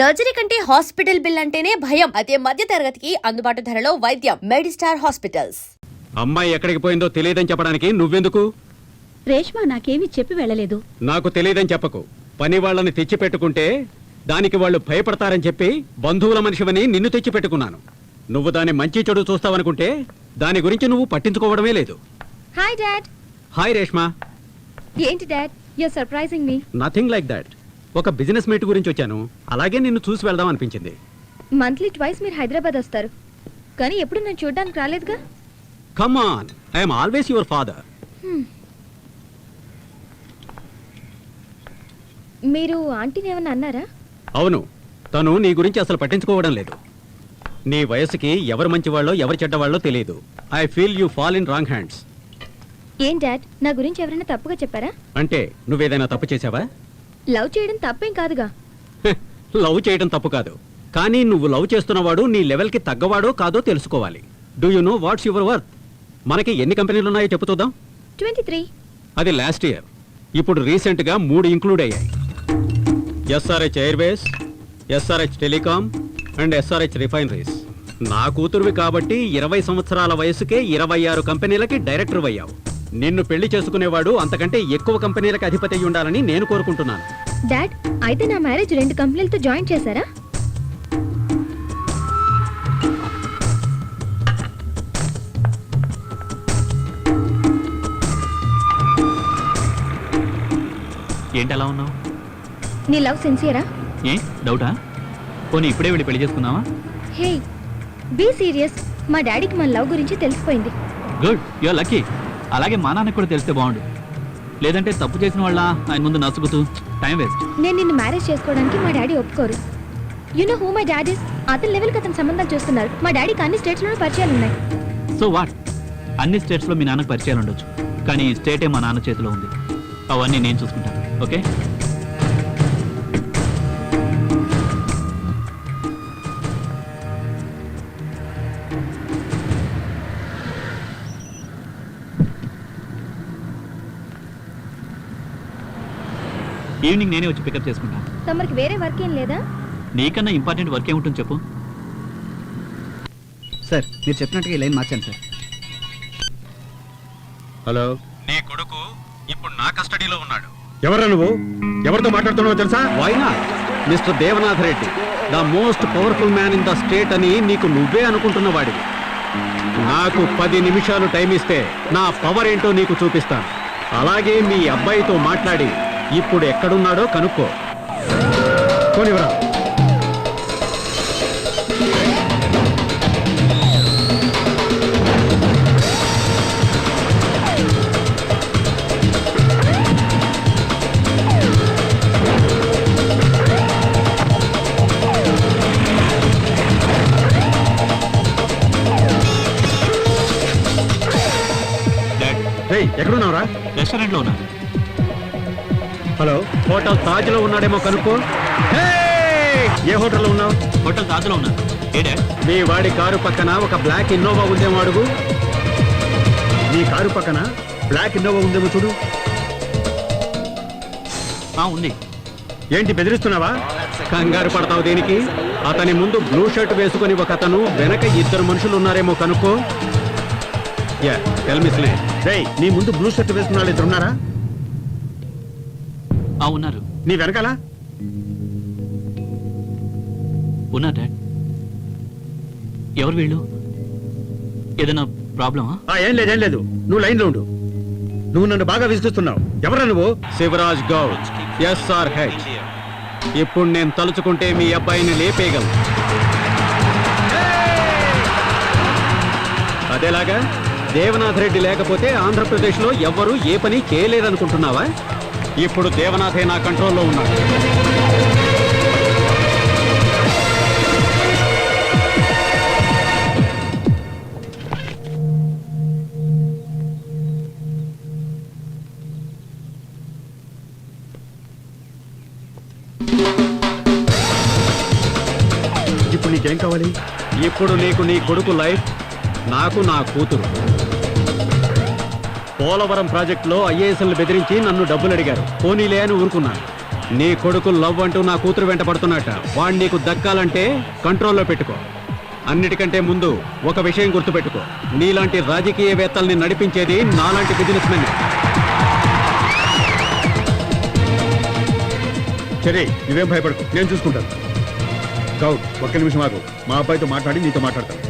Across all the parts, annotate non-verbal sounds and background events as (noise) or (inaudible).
Surgery కంటే hospital bill అంటేనే భయం. అదే మధ్య తరగతికి అందుబాటు ధరలో వైద్యం. Medistar hospitals. అమ్మాయి ఎక్కడికి పోయిందో తెలియదని చెప్పడానికి నువ్వెందుకు? రేష్మా నాకేమీ చెప్పి వెళ్ళలేదు. నాకు తెలియదని చెప్పకు. పని వాళ్ళని తెచ్చి పెట్టుకుంటే దానికి వాళ్ళు భయపడతారని చెప్పి బంధువుల మనిషివని నిన్ను తెచ్చి పెట్టుకున్నాను నువ్వు దాని మంచి చెడు చూస్తావనుకుంటే దాని గురించి నువ్వు పట్టించుకోవడమే లేదు. Hi dad hi Reshma. ఏంటి dad you're surprising me nothing like that ఒక బిజినెస్ మీట్ గురించి వచ్చాను. అలాగే నిన్ను చూసి వెళ్దాం అనిపించింది. మంత్లీ ట్వైస్ మీరు హైదరాబాద్ వస్తారు. కానీ ఎప్పుడు నేను చూడడానికి రాలేదుగా? Come on I'm always your father మీరు ఆంటీని ఏమన్నా అన్నారా? అవును తను నీ గురించి అసలు పట్టించుకోవడం లేదు. నీ వయసుకి ఎవరు మంచివాళ్ళో ఎవరు చెడ్డవాళ్ళో తెలియదు I feel you fall in wrong hands ఏం డాడ్ నా గురించి ఎవరైనా తప్పుగా చెప్పారా? అంటే నువ్వేదైనా తప్పు చేసావా లవ్ చేయడం తప్పేం కాదుగా. లవ్ చేయడం తప్పు కాదు. కానీ నువ్వు లవ్ చేస్తున్నవాడు నీ లెవెల్కి తగ్గవాడో కాదో తెలుసుకోవాలి. Do you know what's your worth మనకి ఎన్ని కంపెనీలు ఉన్నాయో చెప్పుతుందాం ట్వంటీ త్రీ. అది లాస్ట్ ఇయర్ ఇప్పుడు రీసెంట్గా మూడు ఇంక్లూడ్ అయ్యాయి. SRH airways SRH telecom and SRH refineries నా కూతురువి కాబట్టి ఇరవై సంవత్సరాల వయసుకే ఇరవై ఆరు కంపెనీలకి డైరెక్టర్ అయ్యావు. నిన్ను పెళ్ళి చేసుకునేవాడు అంతకంటే ఎక్కువ కంపెనీలకు అధిపతి అయి ఉండాలని నేను కోరుకుంటున్నాను. డాడ్ అయితే నా మ్యారేజ్ రెండు కంపెనీలతో జాయిన్ చేశారా? ఏంటి అలా ఉన్నావు? నీ లవ్ సిన్సియరా ఏ? డౌటా పోనీ ఇప్పుడే వెళ్ళి పెళ్ళి చేసుకుందామా? హే బీ సీరియస్ మా డాడీకి మన లవ్ గురించి తెలిసిపోయింది. గుడ్ యూఆర్ లక్కీ అలాగే మా నాన్నకు కూడా తెలిస్తే బాగుండు. లేదంటే తప్పు చేసిన వాళ్ళ ఆయన ముందు నసుగుతూ టైం వేస్ట్. నేను నిన్ను మ్యారేజ్ చేసుకోవడానికి మా డాడీ ఒప్పుకోరు. You know who my daddy అతని లెవెల్కి అతని సంబంధాలు చూస్తున్నారు. మా డాడీకి అన్ని స్టేట్స్లోనూ పరిచయాలు ఉన్నాయి. సో వాట్ అన్ని స్టేట్స్లో మీ నాన్నకు పరిచయాలు ఉండొచ్చు. కానీ స్టేటే మా నాన్న చేతిలో ఉంది. అవన్నీ నేను చూసుకుంటాను. ఓకే ఈవినింగ్ నేనే వచ్చి పికప్ చేసుకుంటాను తమరికి వేరే వర్క్ ఏం లేదా? నీకన్నా ఇంపార్టెంట్ వర్క్ ఏముంటుంది చెప్పు. సార్ మీరు చెప్పినట్టుగా ఈ లైన్ మార్చాను సార్. హలో. నీ కొడుకు ఇప్పుడు నా కస్టడీలో ఉన్నాడు. ఎవరు నువ్వు? ఎవరితో మాట్లాడుతున్నావో తెలుసా? వైనా mister Devanath Reddy the most powerful man in the state అని నీకు నువ్వే అనుకుంటున్న వాడివి. నాకు పది నిమిషాలు టైం ఇస్తే నా పవర్ ఏంటో నీకు చూపిస్తాను. అలాగే మీ అబ్బాయితో మాట్లాడి ఇప్పుడు ఎక్కడున్నాడో కనుక్కో. పోనివరా ఎక్కడున్నావురా? రెస్టారెంట్లో ఉన్నా. హలో. హోటల్ తాజ్లో ఉన్నాడేమో కనుక్కో! ఏ హోటల్లో ఉన్నావు? హోటల్ తాజలో ఉన్నా మీ వాడి కారు పక్కన ఒక బ్లాక్ ఇన్నోవా ఉందేమో అడుగు. మీ కారు పక్కన బ్లాక్ ఇన్నోవా ఉందేమో చూడు. ఉంది. ఏంటి బెదిరిస్తున్నావా? కంగారు పడతావు దేనికి? అతని ముందు బ్లూ షర్ట్ వేసుకుని ఒక అతను వెనక ఇద్దరు మనుషులు ఉన్నారేమో కనుక్కో. యా టెల్ మిస్ రేయ్ నీ ముందు బ్లూ షర్ట్ వేసుకున్న వాళ్ళు ఇద్దరు ఉన్నారా? ఆ ఉన్నారు నీ వెనకాల? ఉన్నారు డాడ్. ఎవరు వీళ్ళు? ఏదైనా ప్రాబ్లమా? ఆ, ఏం లేదు ఏం లేదు. నువ్వు లైన్లో ఉండు. నువ్వు నన్ను బాగా విసిగిస్తున్నావు ఎవరా నువ్వు? శివరాజ్ గౌడ్ ఎస్ఆర్ హెచ్ ఇప్పుడు నేను తలుచుకుంటే మీ అబ్బాయిని లేపేయగలను. అదేలాగా దేవనాథ్ రెడ్డి లేకపోతే ఆంధ్రప్రదేశ్లో ఎవ్వరూ ఏ పని చేయలేరనుకుంటున్నావా ఇప్పుడు దేవనాథే నా కంట్రోల్లో ఉన్నాడు. ఇప్పుడు నీకేం కావాలి? ఇప్పుడు నీకు నీ కొడుకు లైఫ్ నాకు నా కూతురు. పోలవరం ప్రాజెక్టులో ఐఏఎస్ఎల్ని బెదిరించి నన్ను డబ్బులు అడిగారు పోనీలే అని ఊరుకున్నాను నీ కొడుకు లవ్ అంటూ నా కూతురు వెంట పడుతున్నట్ట వాడు నీకు దక్కాలంటే కంట్రోల్లో పెట్టుకో. అన్నిటికంటే ముందు ఒక విషయం గుర్తుపెట్టుకో. నీలాంటి రాజకీయవేత్తల్ని నడిపించేది నాలాంటి బిజినెస్ మెన్ సరే నువ్వేం భయపడకు. నేను చూసుకుంటాను. గౌడ్ ఒక్క నిమిషం ఆగు. మా అబ్బాయితో మాట్లాడి నీతో మాట్లాడతాను.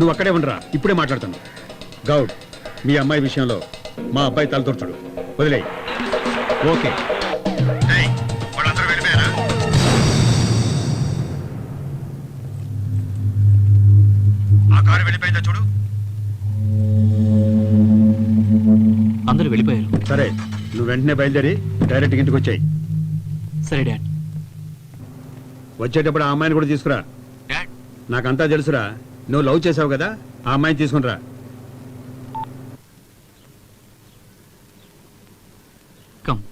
నువ్వు అక్కడే ఉండరా. ఇప్పుడే మాట్లాడతాను. గౌడ్ మీ అమ్మాయి విషయంలో మా అబ్బాయి తలదూర్చుడు వదిలేయి. ఓకే. ఆ కారు వెళ్ళిపోయిందా చూడు. అందరూ వెళ్ళిపోయారు. సరే నువ్వు వెంటనే బయలుదేరి డైరెక్ట్ ఇంటికి వచ్చాయి. సరే డాడ్. వచ్చేటప్పుడు ఆ అమ్మాయిని కూడా తీసుకురా. డాడ్. నాకంతా తెలుసురా నువ్వు లవ్ చేసావు కదా ఆ అమ్మాయిని తీసుకునిరా. కమ్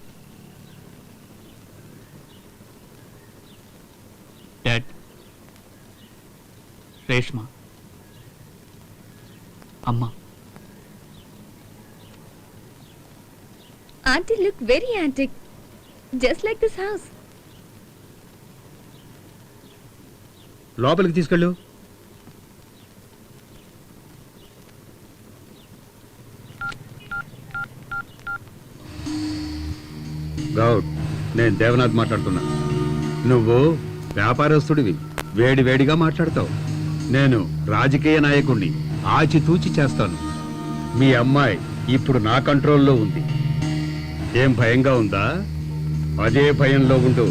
డాడ్ రేష్మ అమ్మ. Aunty look very antique just like this house లోపలికి తీసుకెళ్ళు. నేను దేవనాథ్ మాట్లాడుతున్నా. నువ్వు వ్యాపారస్తుడివి. వేడి వేడిగా మాట్లాడతావు. నేను రాజకీయ నాయకుణ్ణి ఆచితూచి చేస్తాను. మీ అమ్మాయి ఇప్పుడు నా కంట్రోల్లో ఉంది. ఏం భయంగా ఉందా? అదే భయంలో ఉంటూ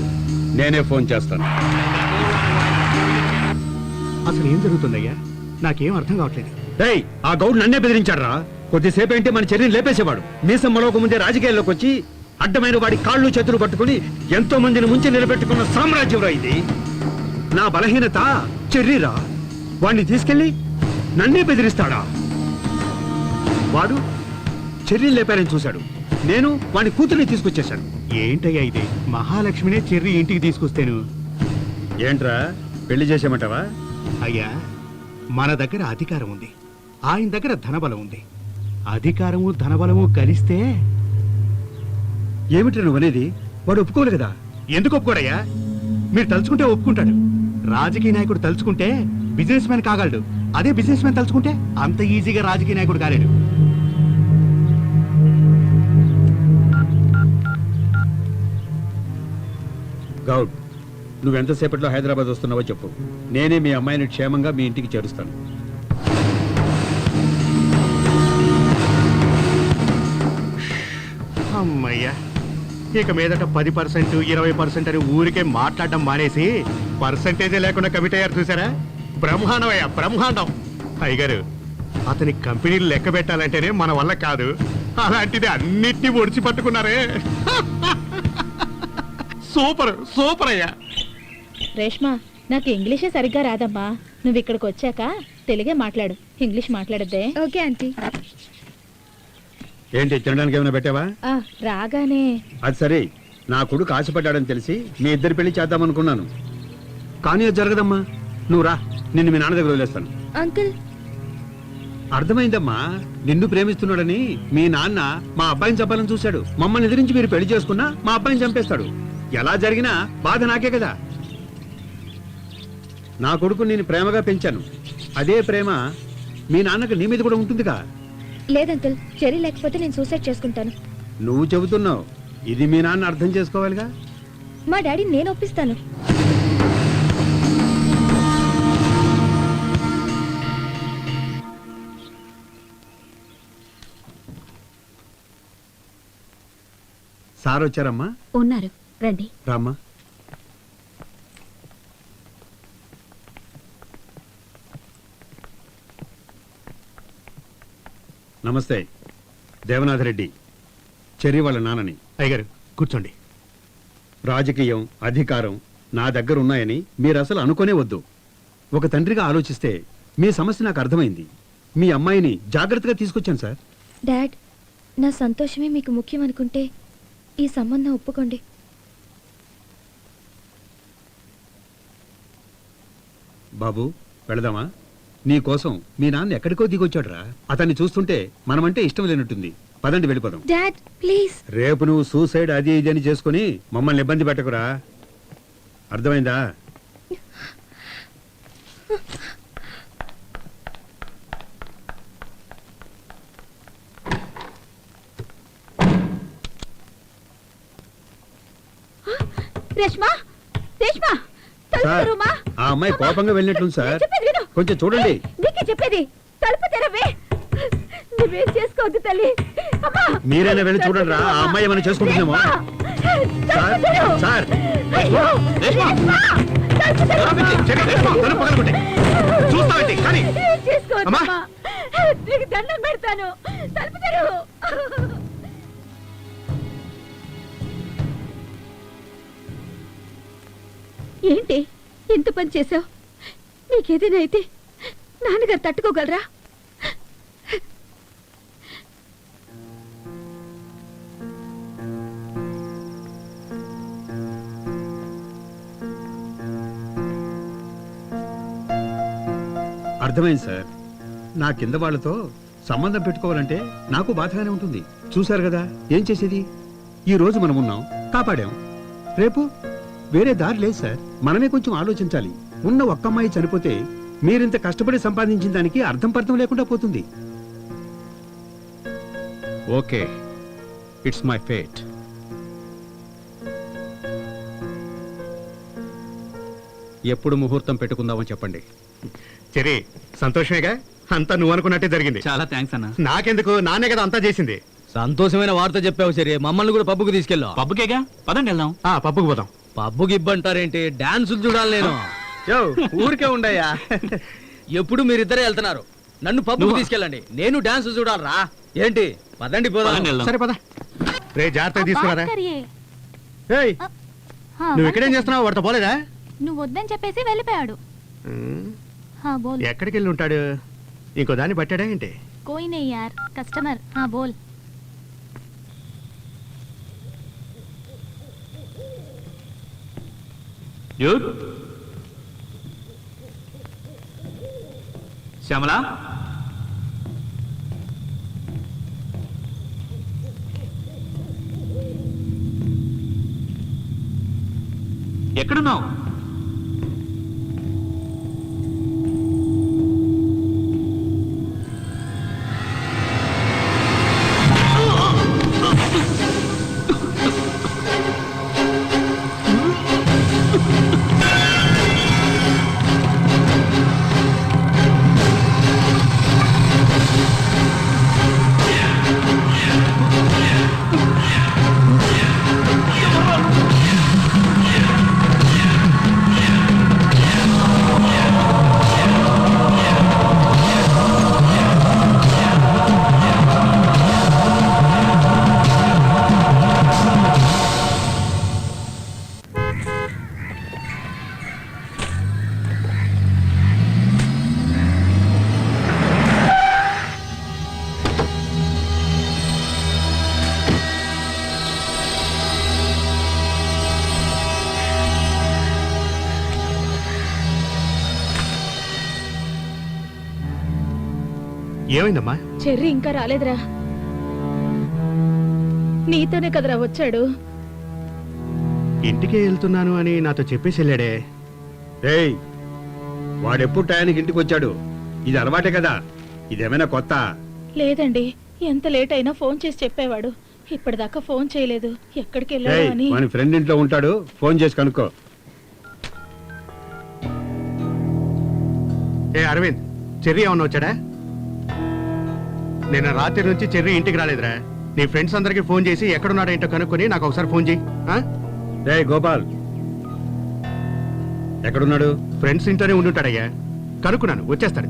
నేనే ఫోన్ చేస్తాను. అసలు ఏం జరుగుతుందయ్యా? నాకేం అర్థం కావట్లేదు. డేయ్ ఆ గౌడ్ నన్నే బెదిరించాడ్రా? కొద్దిసేపు ఏంటి మన చర్యను లేపేసేవాడు. మీసం మరొక ముందే రాజకీయాల్లోకి వచ్చి అడ్డమైన వాడి కాళ్ళు చేతులు పట్టుకుని ఎంతో మందిని ముంచి నిలబెట్టుకున్న సామ్రాజ్యంరా ఇది. నా బలహీనత చెర్రీరా. వాడిని తీసుకెళ్ళి నన్నే బెదిరిస్తాడా? వాడు చెర్రీని లేపారని చూశాడు. నేను వాడి కూతుర్ని తీసుకొచ్చేశాను. ఏంటయ్యా ఇది? మహాలక్ష్మినే చెర్రి ఇంటికి తీసుకొస్తేను. ఏంట్రా? పెళ్ళి చేసేమంటావా అయ్యా మన దగ్గర అధికారం ఉంది. ఆయన దగ్గర ధనబలం ఉంది. అధికారము ధనబలము కలిస్తే ఏమిటి నువ్వు అనేది వాడు ఒప్పుకోలేదు కదా? ఎందుకు ఒప్పుకోడయ్యా? మీరు తలుచుకుంటే ఒప్పుకుంటాడు. రాజకీయ నాయకుడు తలుచుకుంటే బిజినెస్ మ్యాన్ కాగలడు. అదే బిజినెస్ మ్యాన్ తలుచుకుంటే అంత ఈజీగా రాజకీయ నాయకుడు కాలేడు. గౌడ్ నువ్వెంతసేపట్లో హైదరాబాద్ వస్తున్నావో చెప్పు. నేనే మీ అమ్మాయిని క్షేమంగా మీ ఇంటికి చేరుస్తాను. అమ్మయ్యా. ఇక మీదట పది పర్సెంట్ ఇరవై పర్సెంట్ అని ఊరికే మాట్లాడడం మానేసి పర్సంటేజే లేకుండా కమిట్ అయ్యారు చూసారా బ్రహ్మాండం అయ్యా బ్రహ్మాండం. అయ్యగారు అతని కంపెనీలు లెక్క పెట్టాలంటేనే మన వల్ల కాదు. అలాంటిది అన్నిటినీ ఒడిచి పట్టుకున్నారే. (laughs) సూపర్ సూపర్ అయ్యా. రేష్మా నాకు ఇంగ్లీషే సరిగ్గా రాదమ్మా. నువ్వు ఇక్కడికి వచ్చాక తెలుగే మాట్లాడు ఇంగ్లీష్ మాట్లాడద్దే. Okay aunty. ఏంటి తినడానికి ఏమైనా పెట్టావా? ఆ, రాగానే. అది సరే. నా కొడుకు ఆశపడ్డాడని తెలిసి మీ ఇద్దరి పెళ్ళి చేద్దామనుకున్నాను. కానీ అది జరగదమ్మా. నువ్వు రా నిన్ను మీ నాన్న దగ్గర వదిలేస్తాను. అంకుల్. అర్థమైందమ్మా. నిన్ను ప్రేమిస్తున్నాడని మీ నాన్న మా అబ్బాయిని చంపాలని చూశాడు. మమ్మల్ని ఎదిరించి మీరు పెళ్ళి చేసుకున్నా మా అబ్బాయిని చంపేస్తాడు. ఎలా జరిగినా బాధ నాకే కదా. నా కొడుకు నేను ప్రేమగా పెంచాను. అదే ప్రేమ మీ నాన్నకు నీ మీద కూడా ఉంటుందిగా. లేదు అంకుల్ చెరీ లేకపోతే నేను సూసైడ్ చేసుకుంటాను. నువ్వు చెబుతున్నావు. ఇది మీ నాన్న అర్థం చేసుకోవాలిగా? మా డాడీ నేను ఒప్పిస్తాను. సార్ వచ్చారమ్మా? ఉన్నారు. రండి. రామ్మా. నమస్తే. దేవనాథ్ రెడ్డి చెర్రి వాళ్ళ నాన్నని. అయ్యగారు కూర్చోండి. రాజకీయం అధికారం నా దగ్గర ఉన్నాయని మీరు అసలు అనుకోనే వద్దు. ఒక తండ్రిగా ఆలోచిస్తే మీ సమస్య నాకు అర్థమైంది. మీ అమ్మాయిని జాగ్రత్తగా తీసుకొచ్చాను సార్. డాడ్ నా సంతోషమే మీకు ముఖ్యం అనుకుంటే ఈ సంబంధం ఒప్పుకోండి. బాబు వెళదామా? నీ కోసం మీ నాన్న ఎక్కడికో దిగొచ్చాడురా. అతన్ని చూస్తుంటే మనమంటే ఇష్టం లేనట్టుంది. పదండి వెళ్ళిపోదాం. డాడ్ ప్లీజ్ రేపు నువ్వు సూసైడ్ అది ఇది అని చేసుకుని మమ్మల్ని ఇబ్బంది పెట్టకురా. అర్థమైందా? రేష్మా రేష్మా తలుపు సార్ తెరువుమా. ఆ అమ్మాయి కోపంగా వెళ్ళినట్లుంది సార్. నేను చెప్పేది విను. కొంచెం చూడండి నీకే చెప్పేది తలుపు తెరవే నువ్వేం చేసుకోవద్దు తల్లి అమ్మా మీరైనా వెళ్ళి చూడండి రా ఆ అమ్మాయి ఏమైనా చేసుకుంటుందేమో సార్ సార్ అయ్యో, రేష్మా! రేష్మా! తలుపు తెరువు. చెరి, రేష్మా, తలుపు పగలగొట్టే. చూస్తావేంటి? కానీ. ఏం చేసుకోవద్దు అమ్మా. అమ్మా. నీకు దండం పెడతాను తలుపు తెరువు ఏంటి ఎంత పని చేసావు నీకేదైనా అయితే నాన్నగారు తట్టుకోగలరా? అర్థమైంది సార్. నా కింద వాళ్ళతో సంబంధం పెట్టుకోవాలంటే నాకు బాధగానే ఉంటుంది. చూశారు కదా ఏం చేసేది? ఈ రోజు మనం ఉన్నాం కాపాడాం. రేపు వేరే దారి లేదు సార్. మనమే కొంచెం ఆలోచించాలి. ఉన్న ఒక్క అమ్మాయి చనిపోతే మీరింత కష్టపడి సంపాదించిన దానికి అర్థం పర్థం లేకుండా పోతుంది. ఓకే. ఇట్స్ మై ఫేట్ ఎప్పుడు ముహూర్తం పెట్టుకుందామో చెప్పండి. చెరి సంతోషమేగా? అంతా నువ్వు అనుకున్నట్టే జరిగింది. చాలా థ్యాంక్స్ అన్న. నాకెందుకు? నానే కదా అంతా చేసింది. సంతోషమైన వార్త చెప్పావు సరే మమ్మల్ని కూడా పబ్బుకు తీసుకెళ్ళావు. పబ్బుకేగా? పదండి వెళ్దాం. ఆ పప్పుకు పోదాం. పబ్బుకి ఇబ్బంటారేంటి డాన్సులు చూడాలి నేను. ఊరికే ఉండయా ఎప్పుడు మీరిద్దరే వెళ్తున్నారు? నన్ను పప్పు తీసుకెళ్ళండి. నేను డాన్స్ చూడాలరా. ఏంటి? పదండి పోదాం. సరే రే తీసుకురా ఏయ్ నువ్వు ఇక్కడేం చేస్తున్నావు? వాడితో పోలేదా? నువ్వు వద్దని చెప్పేసి వెళ్ళిపోయాడు. ఎక్కడికి వెళ్ళి ఉంటాడు? ఇంకో దాన్ని పట్టాడా ఏంటి? కోయినయ్యార్ కస్టమర్. హా బోల్. శ్యామల? ఎక్కడున్నావు? ఏమైందమ్మా? చెర్రీ ఇంకా రాలేదురా. నీతోనే కదరా వచ్చాడు. ఇంటికే వెళ్తున్నాను అని నాతో చెప్పేసి వెళ్ళాడే. ఏయ్ వాడెప్పుడు టయానికి ఇంటికి వచ్చాడు? ఇది అలవాటే కదా. ఇదేమైనా కొత్త? లేదండి ఎంత లేట్ అయినా ఫోన్ చేసి చెప్పేవాడు. ఇప్పటిదాకా ఫోన్ చేయలేదు. ఎక్కడికి వెళ్ళాడు ఏయ్ అని. మన ఫ్రెండ్ ఇంట్లో ఉంటాడు. ఫోన్ చేసి కనుక్కో. ఏ అరవింద్ చెర్రీ ఏమన్నా వచ్చాడా? నిన్న రాత్రి నుంచి చెర్రీ ఇంటికి రాలేదురా. నీ ఫ్రెండ్స్ అందరికి ఫోన్ చేసి ఎక్కడున్నాడో ఏంటో కనుక్కొని నాకు ఒకసారి ఫోన్ చేయి ఆ? రే గోపాల్. ఎక్కడున్నాడు? ఫ్రెండ్స్ ఇంట్లోనే ఉండుంటాడయ్యా. కనుక్కున్నాను వచ్చేస్తాడు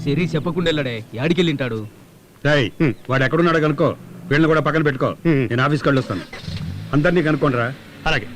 సిరి చెప్పకుండా వెళ్ళాడే యాడికెళ్ళింటాడు? రేయ్. వాడు ఎక్కడున్నాడో కనుక్కో. వీళ్ళని కూడా పక్కన పెట్టుకో. నేను ఆఫీస్కి వెళ్ళొస్తాను. అందరినీ కనుక్కోండిరా. అలాగే.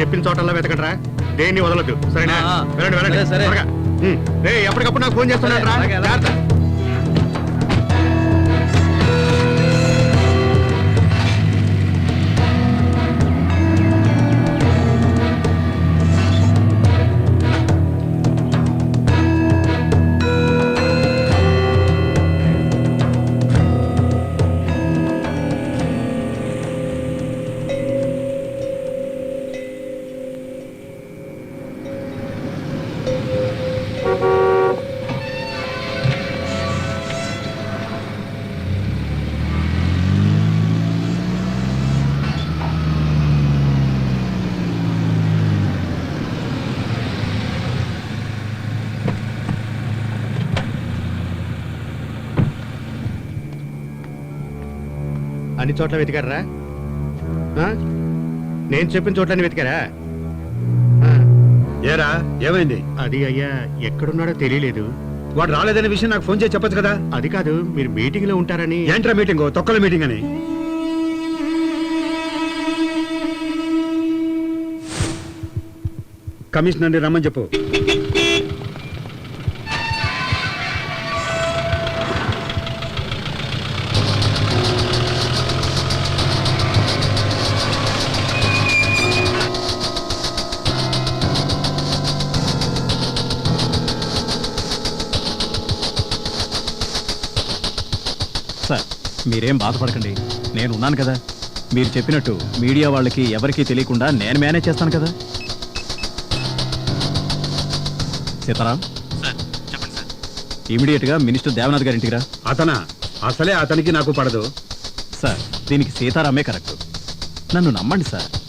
చెప్పిన చోటల్లో వెతకండిరా దేన్ని వదలొద్దు. సరేనా. వెళ్ళండి వెళ్ళండి. సరే, ఎప్పటికప్పుడు నాకు ఫోన్ చేస్తున్నాడు రా అన్ని చోట్ల వెతికారా ఆ? నేను చెప్పిన చోట్లన్నీ వెతికారా? ఆ, ఏరా ఏమైంది? అది అయ్యా ఎక్కడున్నాడో తెలియలేదు. వాడు రాలేదనే విషయం నాకు ఫోన్ చేసి చెప్పొచ్చు కదా? అది కాదు మీరు మీటింగ్లో ఉంటారని. ఏంట్రా మీటింగ్? తొక్కల మీటింగ్ అని. కమిషనర్ని రమ్మని చెప్పు. సార్ మీరేం బాధపడకండి. నేను ఉన్నాను కదా. మీరు చెప్పినట్టు మీడియా వాళ్ళకి ఎవరికీ తెలియకుండా నేను మేనేజ్ చేస్తాను కదా. సీతారాం? చెప్పండి సార్. ఇమీడియట్గా మినిస్టర్ దేవనాథ్ గారి ఇంటికి రా. అతనా? అసలే అతనికి నాకు పడదు. సార్ దీనికి సీతారామే కరెక్ట్. నన్ను నమ్మండి సార్.